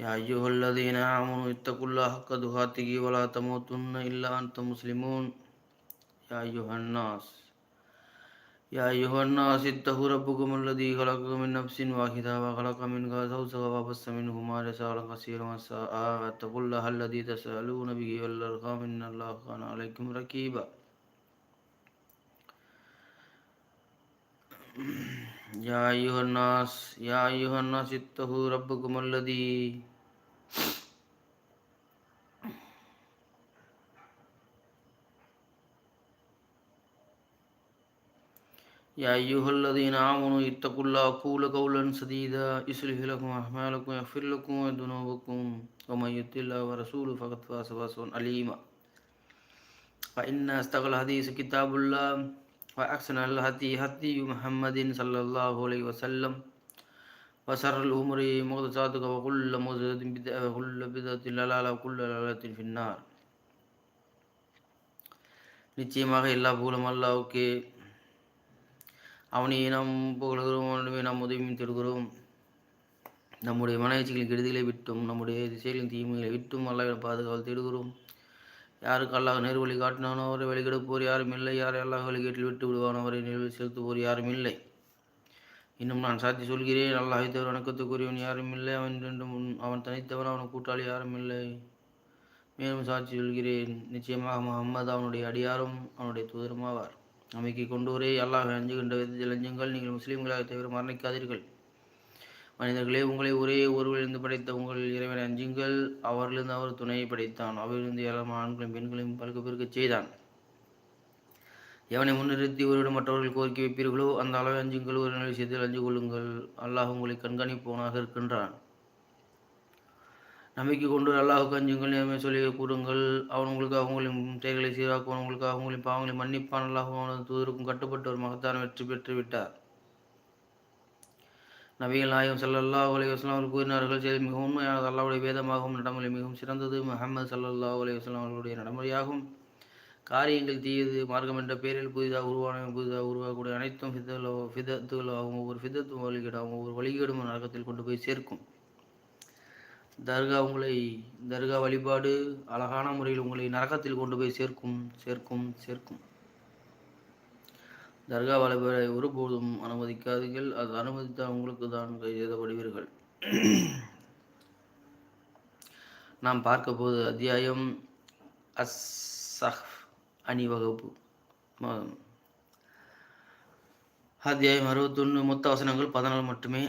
يا أيها الذين آمنوا اتقوا الله حق تقاته ولا تموتن إلا أنتم مسلمون. يا أيها الناس يا أيها الناس اتقوا ربكم الذي خلقكم من نفس واحدة وخلق منها زوجها وبث منهما رسالا كثيرا ونساء. واتقوا الله الذي تسألون به والأرحام إن الله كان عليكم رقيبا. يا أيها الناس يا أيها الناس اتقوا ربكم الذي يا أيها الذين آمنوا اتقوا الله قولوا قولا سديدا يصلح لكم أعمالكم ويغفر لكم ذنوبكم ومن يطع الله ورسوله فقد فاز فوزا عليما فإن أصدق الحديث كتاب الله وأحسن الهدي هدي محمد صلى الله عليه وسلم وشر الأمور محدثاتها وكل محدثة بدعة وكل بدعة ضلالة وكل ضلالة في النار நிச்சயமாக எல்லா புகழும் அல்லாவுக்கு அவனையே நாம் புகழ்கிறோம் அவனுமே நாம் உதவியும் தருகிறோம் நம்முடைய மனவச்சிகளின் கெடுதிகளை விட்டும் நம்முடைய திசைகளின் தீமைகளை விட்டும் அல்லாவிடம் பாதுகாவல் தேடுகிறோம் யாருக்கு அல்லாஹ் நேர் வழி காட்டினானோ அவரை வழிகெடுப்போர் யாரும் இல்லை. யாரை அல்லாஹ் வழிகேட்டில் விட்டு விடுவானோ அவரை நிறுவல் செலுத்துவோர் யாரும் இல்லை. இன்னும் நான் சாத்தி சொல்கிறேன் அல்லாஹை தவிர வணக்கத்துக்குரியவன் யாரும் இல்லை. அவன் ரெண்டும் அவன் தனித்தவன் அவன் கூட்டாளி யாரும் இல்லை. மேலும் சாட்சி சொல்கிறேன் நிச்சயமாக முகம்மது அவனுடைய அடியாரும் அவனுடைய தூதருமாவார். நம்பிக்கை கொண்டோரே அல்லாஹ் அஞ்சுகின்ற விதத்தில் அஞ்சுங்கள். நீங்கள் முஸ்லீம்களாக தவிர மரணிக்காதீர்கள். மனிதர்களே உங்களை ஒரே ஒருவரிலிருந்து படைத்த உங்கள் இறைவனை அஞ்சுங்கள். அவரிலிருந்து அவர் துணையை படைத்தான். அவரிலிருந்து ஏழாம் ஆண்களையும் பெண்களையும் பழுக்க பெருக்கச் செய்தான். எவனை முன்னிறுத்தி ஒருவிடம் மற்றவர்கள் கோரிக்கை வைப்பீர்களோ அந்த அளவை அஞ்சுங்கள். ஒரு நிலை செய்து அஞ்சு கொள்ளுங்கள். அல்லாஹ் உங்களை கண்காணிப்பவனாக இருக்கின்றான். நம்பிக்கை கொண்டு அல்லாஹுக்கு அஞ்சுங்கள். நேர்மை சொல்லி கூறுங்கள். அவன் உங்களுக்கு அவங்களின் தேர்களை சீராக்குவான். உங்களுக்கு அவங்களின் பாவங்களை மன்னிப்பான். அல்லாஹ் அவனது தூதருக்கும் கட்டுப்பட்டு ஒரு மகத்தான வெற்றி பெற்று விட்டார் நபிகள் நாயகம் சல்லல்லா அலி வஸ்லாம் அவர்கள் கூறினார்கள் செய்தி மிகவும் உண்மையானது அல்லாவுடைய வேதமாகவும் நடைமுறை மிகவும் சிறந்தது முகமது சல்லல்லா அலி வஸ்லாம் அவர்களுடைய நடைமுறையாகும் காரியங்கள் தீயது மார்க்கம் என்ற பெயரில் புதிதாக உருவான புதிதாக உருவாகக்கூடிய அனைத்தும் ஃபிதலோ ஃபிதத்துகளாகவும் ஒவ்வொரு ஃபிதத்தும் வழிகேடாகவும் ஒவ்வொரு வழிகேடும் நரகத்தில் கொண்டு போய் சேர்க்கும். தர்கா உங்களை தர்கா வழிபாடு அழகான முறையில் உங்களை நரகத்தில் கொண்டு போய் சேர்க்கும் சேர்க்கும் சேர்க்கும். தர்கா வழிபாடை ஒருபோதும் அனுமதிக்காதீர்கள். அது அனுமதித்தால் உங்களுக்கு தான் எழுதப்படுவீர்கள் நாம் பார்க்க போது அத்தியாயம் அஸ்ஸஹ் அணிவகுப்பு. அத்தியாயம் அறுபத்தொன்று மொத்த வசனங்கள் பதினாலு மட்டுமே.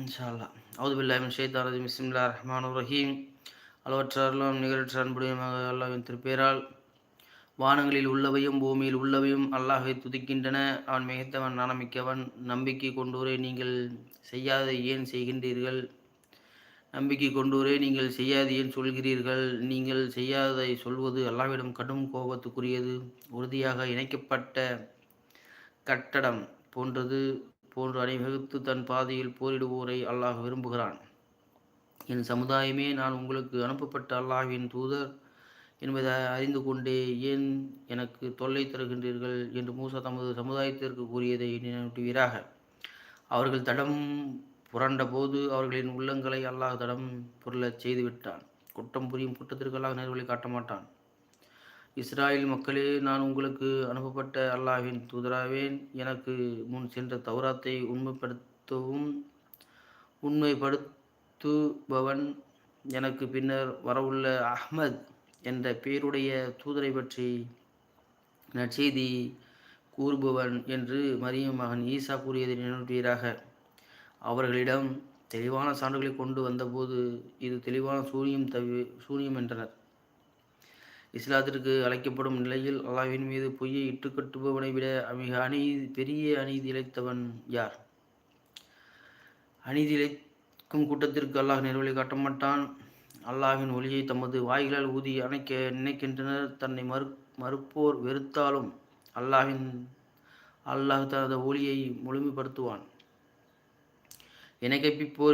இன்ஷா அல்லா அவுது பில்லாமின் ஷேத்தாரதி மிஸ்மில்லா ரஹ்மான் ரஹீம். அளவற்றாரெல்லாம் நிகரற்ற அன்புடையமாக அல்லாவின் திருப்பேரால் வானங்களில் உள்ளவையும் பூமியில் உள்ளவையும் அல்லாஹை துதிக்கின்றன. அவன் மிகத்தவன் நாணமிக்கவன். நம்பிக்கை கொண்டோரே நீங்கள் செய்யாத ஏன் செய்கின்றீர்கள்? நம்பிக்கை கொண்டோரே நீங்கள் செய்யாது ஏன் சொல்கிறீர்கள்? நீங்கள் செய்யாததை சொல்வது அல்லாவிடம் கடும் கோபத்துக்குரியது. உறுதியாக இணைக்கப்பட்ட கட்டடம் போன்றது. போன்று அணிவகுத்து தன் பாதையில் போரிடுவோரை அல்லாஹ் விரும்புகிறான். என் சமுதாயமே நான் உங்களுக்கு அனுப்பப்பட்ட அல்லாஹின் தூதர். என்பதை அறிந்து கொண்டே ஏன் எனக்கு தொல்லை தருகின்றீர்கள் என்று மூசா தமது சமுதாயத்திற்கு கூறியதை நினைவுட்டுவீராக அவர்கள் தடம் புரண்டபோது அவர்களின் உள்ளங்களை அல்லாஹ் தடம் பொருளச் செய்துவிட்டான். குற்றம் புரியும் குற்றத்திற்கு அல்லாஹ் நேர்வழி காட்ட மாட்டான். இஸ்ராயல் மக்களே நான் உங்களுக்கு அனுப்பப்பட்ட அல்லாஹ்வின் தூதராவேன். எனக்கு முன் சென்ற தௌராத்தை உண்மைப்படுத்தவும் உண்மைப்படுத்துபவன் எனக்கு பின்னர் வரவுள்ள அஹ்மத். என்ற பெயருடைய தூதரை பற்றி நற்செய்தி கூறுபவன் என்று மரியம் மகன் ஈசா கூறியதை நினைவீராக அவர்களிடம் தெளிவான சான்றுகளை கொண்டு வந்தபோது இது தெளிவான சூரியம் தவி சூரியம் என்றனர். இஸ்லாத்திற்கு அழைக்கப்படும் நிலையில் அல்லாவின் மீது பொய்யை இட்டுக்கட்டுபவனை விட மிக அநீதி பெரிய அநீதி இழைத்தவன் யார்? அநீதி இழைக்கும் கூட்டத்திற்கு அல்லாஹ் நேர்வழி காட்ட மாட்டான் அல்லாஹின் ஒளியை தமது வாய்களால் ஊதி அணைக்க நினைக்கின்றனர். தன்னை மறு மறுப்போர் வெறுத்தாலும் அல்லாஹின் அல்லாஹ் தனது ஒளியை முழுமைப்படுத்துவான். என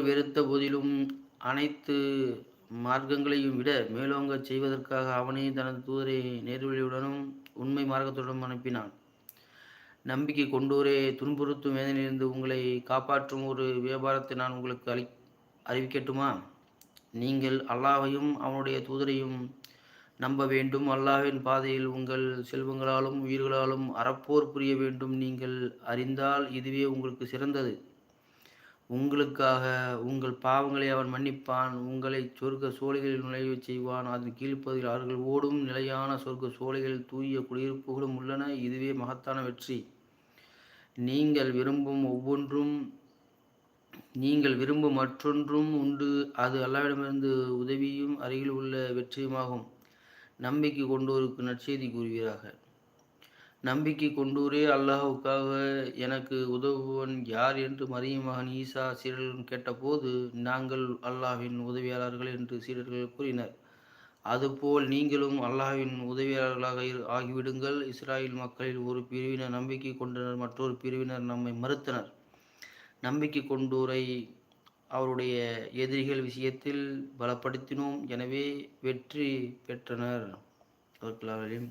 வெறுத்த போதிலும் அனைத்து மார்க்கங்களையும் விட மேலோங்க செய்வதற்காக அவனே தனது தூதரை நேர்வழியுடனும் உண்மை மார்க்கத்துடனும் அனுப்பினான். நம்பிக்கை கொண்டோரே துன்புறுத்தும் வேதனையிலிருந்து உங்களை காப்பாற்றும் ஒரு வியாபாரத்தை நான் உங்களுக்கு அளி அறிவிக்கட்டுமா? நீங்கள் அல்லாஹையும் அவனுடைய தூதரையும் நம்ப வேண்டும். அல்லாஹின் பாதையில் உங்கள் செல்வங்களாலும் உயிர்களாலும் அறப்போர் புரிய வேண்டும். நீங்கள் அறிந்தால் இதுவே உங்களுக்கு சிறந்தது. உங்களுக்காக உங்கள் பாவங்களை அவன் மன்னிப்பான். உங்களை சொர்க்க சோலைகளில் நுழைவு செய்வான். அதன் கீழ்ப்பதில் அவர்கள் ஓடும் நிலையான சொர்க்க சோலைகளில் தூய குடியிருப்புகளும் உள்ளன. இதுவே மகத்தான வெற்றி. நீங்கள் விரும்பும் ஒவ்வொன்றும் நீங்கள் விரும்பும் மற்றொன்றும் உண்டு. அது அல்லாவிடமிருந்து உதவியும் அருகில் உள்ள வெற்றியுமாகும். நம்பிக்கை கொண்டோருக்கு நற்செய்தி கூறுவீராக. நம்பிக்கை கொண்டோரே அல்லாஹுக்காக எனக்கு உதவுவன் யார் என்று மரியம் மகன் ஈசா சீடர்கள் கேட்டபோது நாங்கள் அல்லாஹ்வின் உதவியாளர்கள் என்று சீடர்கள் கூறினர். அதுபோல் நீங்களும் அல்லாஹ்வின் உதவியாளர்களாக ஆகிவிடுங்கள். இஸ்ராயல் மக்களில் ஒரு பிரிவினர் நம்பிக்கை கொண்டனர் மற்றொரு பிரிவினர் நம்மை மறுத்தனர். நம்பிக்கை கொண்டோரை அவருடைய எதிரிகள் விஷயத்தில் பலப்படுத்தினோம். எனவே வெற்றி பெற்றனர். அவர்களாலையும்.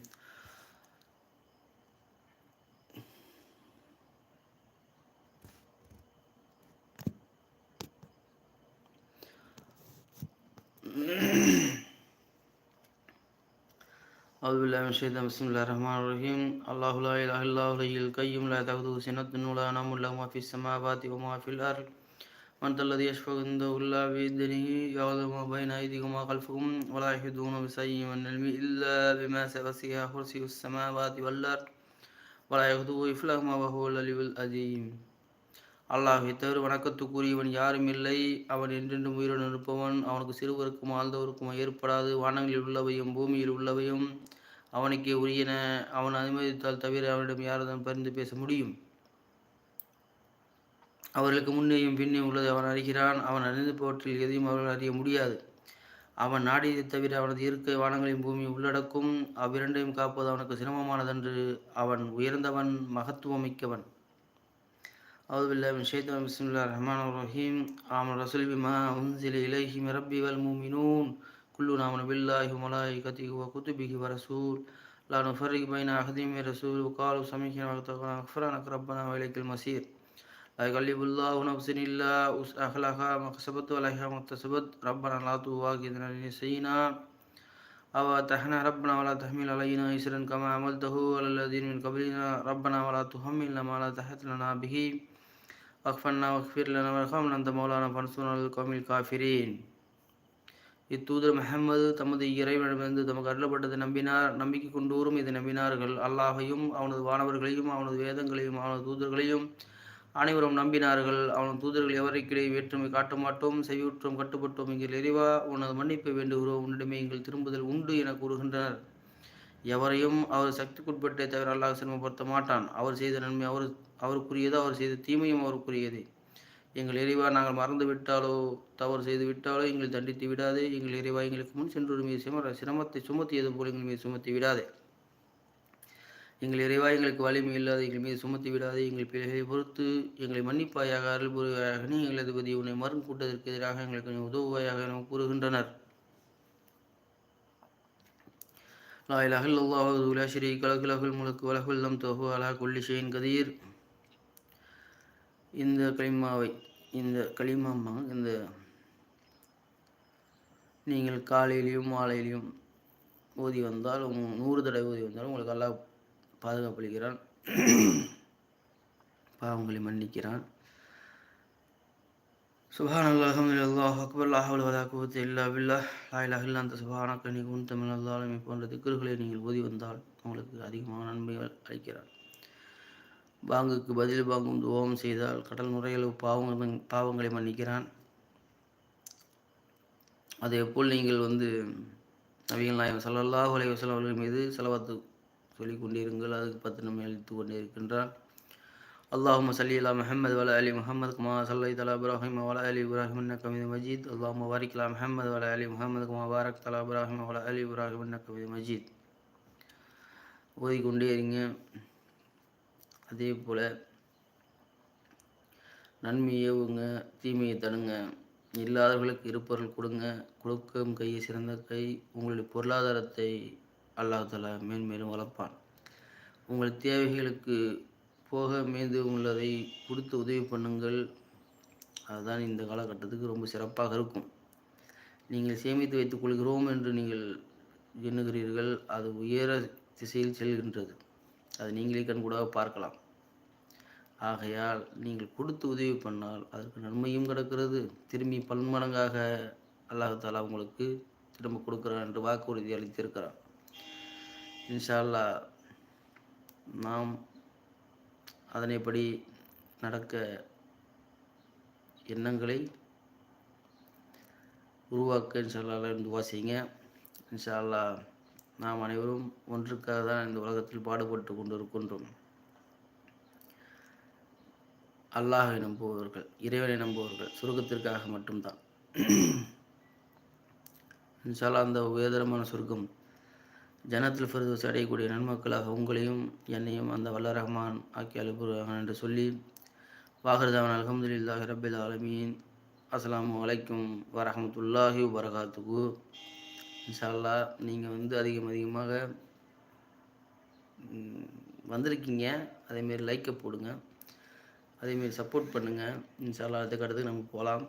أعوذ بالله من الشيطان بسم الله الرحمن الرحيم. الله لا إله إلا هو الحي القيوم لا تأخذه سنة ولا نوم له ما في السماوات وما في الأرض. من ذا الذي يشفع عنده إلا بإذنه يعلم ما بين أيديهم وما خلفهم ولا يحيطون بشيء من علمه إلا بما وسع كرسي السماوات والأرض ولا يغدو إفلهما وهو العلي العظيم. அல்லாஹை தவிர வணக்கத்துக்குரியவன் யாரும் இல்லை. அவன் என்றென்றும் உயிருடன் இருப்பவன். அவனுக்கு சிறுவருக்கும் ஆழ்ந்தவருக்கும் ஏற்படாது. வானங்களில் உள்ளவையும் பூமியில் உள்ளவையும் அவனுக்கே உரியன. அவன் அனுமதித்தால் தவிர அவனிடம் யாரதான் பரிந்து பேச முடியும். அவர்களுக்கு முன்னேயும் பின்னே உள்ளதை அவன் அறிகிறான். அவன் அறிந்தவற்றில் எதையும் அவர்கள் அறிய முடியாது. அவன் நாடியதை தவிர அவனது இயற்கை வானங்களின் பூமி உள்ளடக்கும். அவ்விரண்டையும் காப்பது அவனுக்கு சிரமமானதென்று அவன் உயர்ந்தவன் மகத்துவமிக்கவன். أعوذ بالله من الشيطان بسم الله الرحمن الرحيم. آمن الرسول بما أنزل إليه من ربي والمؤمنون. كلنا آمن بالله وملائكته وكتبه ورسول لا نفرق بين أحد من رسول وقالوا سمعنا وأطعنا. غفرانك ربنا وإليك المصير. لا يكلف الله نفسا إلا وسعها. ما كسبت ولها ما اكتسبت. ربنا لا تواخذنا إن نسينا أو أتحنا ربنا ولا تحمل علينا إسرا كما عملته على الذين من قبلنا. ربنا ولا تحملنا ما لا تحت لنا به. அக்ஃபன்னா வக்ஃபிர் லனா வர்ஹம் அந்த மௌலானா பன்சூனல் கோமில் காஃபிரீன். இத்தூதர் மெஹமது தமது இறைவனிடமிருந்து தமக்கு அருளப்பட்டது நம்பினார் நம்பிக்கை கொண்டோரும் இதை நம்பினார்கள். அல்லாஹையும் அவனது வானவர்களையும் அவனது வேதங்களையும் அவனது தூதர்களையும் அனைவரும் நம்பினார்கள். அவனது தூதர்கள் எவரைக்கிடையே வேற்றுமை காட்ட மாட்டோம் செய்யுற்றோம் கட்டுப்பட்டோம். எங்கள் எரிவா உனது மன்னிப்பை வேண்டுகிறோம். உன்னிடமே எங்கள் திரும்புதல் உண்டு என கூறுகின்றனர் எவரையும் அவர் சக்திக்குட்பட்டே தவிர அல்லாஹ் சிரமப்படுத்த மாட்டான். அவர் செய்த நன்மை அவர் அவருக்குரியது அவர் செய்த தீமையும் அவருக்குரியது. எங்கள் இறைவா நாங்கள் மறந்து விட்டாலோ தவறு செய்து விட்டாலோ எங்களை தண்டித்து விடாதே. எங்கள் இறைவா எங்களுக்கு முன் சென்று மீது சிமர சிரமத்தை சுமத்தியது போல் எங்கள் மீது சுமத்தி விடாதே. எங்கள் இறைவா எங்களுக்கு வலிமை இல்லாத எங்கள் மீது சுமத்தி விடாதே. எங்கள் பிழைகளை பொறுத்து எங்களை மன்னிப்பாயாக அருள் புரிவாயாக நீ எங்களது பதி உன்னை மருந்து கூட்டத்திற்கு எதிராக எங்களுக்கு உதவுவாயாக என கூறுகின்றனர். لا إله إلا الله وحده لا شريك له له الملك وله الحمد وهو இந்த களிமாவை இந்த களிமாம்மா இந்த நீங்கள் காலையிலையும் மாலையிலையும் ஓதி வந்தால் நூறு தடவை ஓதி வந்தாலும் உங்களுக்கு எல்லாம் பாதுகாப்பளிக்கிறான். பாவங்களை மன்னிக்கிறான். சுபான் அல்லாஹ் அல்லாஹ் அக்பர் அல்லாஹ் வலா இல்லா வில்லா லா இலாஹ அந்த சுபானக்க நீ தமிழ் அல்லாலுமே போன்ற திக்குறுகளை நீங்கள் ஓதி வந்தால் உங்களுக்கு அதிகமான நன்மைகள் அளிக்கிறார் பாங்குக்கு பதில் பாங்கும் துவோகம் செய்தால் கடல் நுரையளவு பாவங்கள் பாவங்களை மன்னிக்கிறான். அதே போல் நீங்கள் வந்து நவீன நாயம் சல்லல்லா உலக வசலம் அவர்கள் மீது செலவாத்து சொல்லி கொண்டிருங்கள். அதுக்கு பத்து நம்ம அளித்து கொண்டே இருக்கின்றான். அல்லாஹும் சல்லி அலா முஹம்மது வல அலி முஹமது குமா சல்லி தலா இப்ராஹிம் வல அலி இப்ராஹிம் கவித மஜீத். அல்லாஹ் வாரிக்லா முஹமது வல அலி முஹமது குமா வாரக் தலா இப்ராஹிம் வல அலி இப்ராஹிம் கவித மஜீத். ஓதிக்கொண்டே இருங்க. அதே போல் நன்மையை ஏவுங்க தீமையை தடுங்க. இல்லாதவர்களுக்கு இருப்பவர்கள் கொடுங்க. கொடுக்கும் கையை சிறந்த கை உங்களுடைய பொருளாதாரத்தை அல்லாஹால மேன்மேலும் வளர்ப்பான். உங்கள் தேவைகளுக்கு போக மீது உள்ளதை கொடுத்து உதவி பண்ணுங்கள். அதுதான் இந்த காலகட்டத்துக்கு ரொம்ப சிறப்பாக இருக்கும். நீங்கள் சேமித்து வைத்துக் கொள்கிறோம் என்று நீங்கள் எண்ணுகிறீர்கள். அது உயர திசையில் செல்கின்றது. அது நீங்களே கண்கூடாக பார்க்கலாம். ஆகையால் நீங்கள் கொடுத்து உதவி பண்ணால் அதற்கு நன்மையும் கிடக்கிறது. திரும்பி பன்மடங்காக அல்லாஹாலா உங்களுக்கு திரும்ப கொடுக்குறான் என்று வாக்குறுதி அளித்திருக்கிறான். இன்ஷால்லா நாம் அதனைப்படி நடக்க எண்ணங்களை உருவாக்க இன்ஷால்லா துவா செய்யுங்க. இன்ஷா அல்லாஹ் நாம் அனைவரும் ஒன்றுக்காக தான் இந்த உலகத்தில் பாடுபட்டு கொண்டு இருக்கின்றோம் அல்லாஹை நம்புபவர்கள் இறைவனை நம்புபவர்கள் சுருக்கத்திற்காக மட்டும்தான். இன்ஷால்லா அந்த உயர்தரமான சுருக்கம் ஜனத்தில் ஃபெர்தோஸ் அடையக்கூடிய நன்மக்களாக உங்களையும் என்னையும் அந்த வல்ல ரஹ்மான் ஆக்கி அனுப்புகிறான் என்று சொல்லி வாகர்தான் அலமதுல்லாஹி ரபில் ஆலமீன். அஸ்லாம் வலைக்கும் வரஹமத்துல்லாஹி வரகாத்துக்கு இன்ஷால்லா நீங்கள் வந்து அதிகம் அதிகமாக வந்திருக்கீங்க. அதேமாரி லைக்கை போடுங்க. அதேமாரி சப்போர்ட் பண்ணுங்கள் இன்ஷால்லா அடுத்த கட்டத்துக்கு நம்ம போகலாம்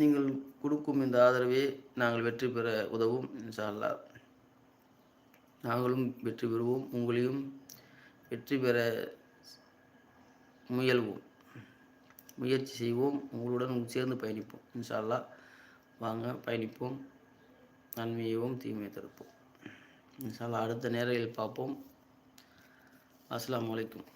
நீங்கள் கொடுக்கும் இந்த ஆதரவே நாங்கள் வெற்றி பெற உதவும் இன்ஷால்லா நாங்களும் வெற்றி பெறுவோம். உங்களையும் வெற்றி பெற முயல்வோம். முயற்சி செய்வோம். உங்களுடன் சேர்ந்து பயணிப்போம் இன்ஷால்லா வாங்க பயணிப்போம். நன்மையவும் தீமையை தடுப்போம். அடுத்த நேரத்தில் பார்ப்போம். அஸ்லாம் வலைக்கும்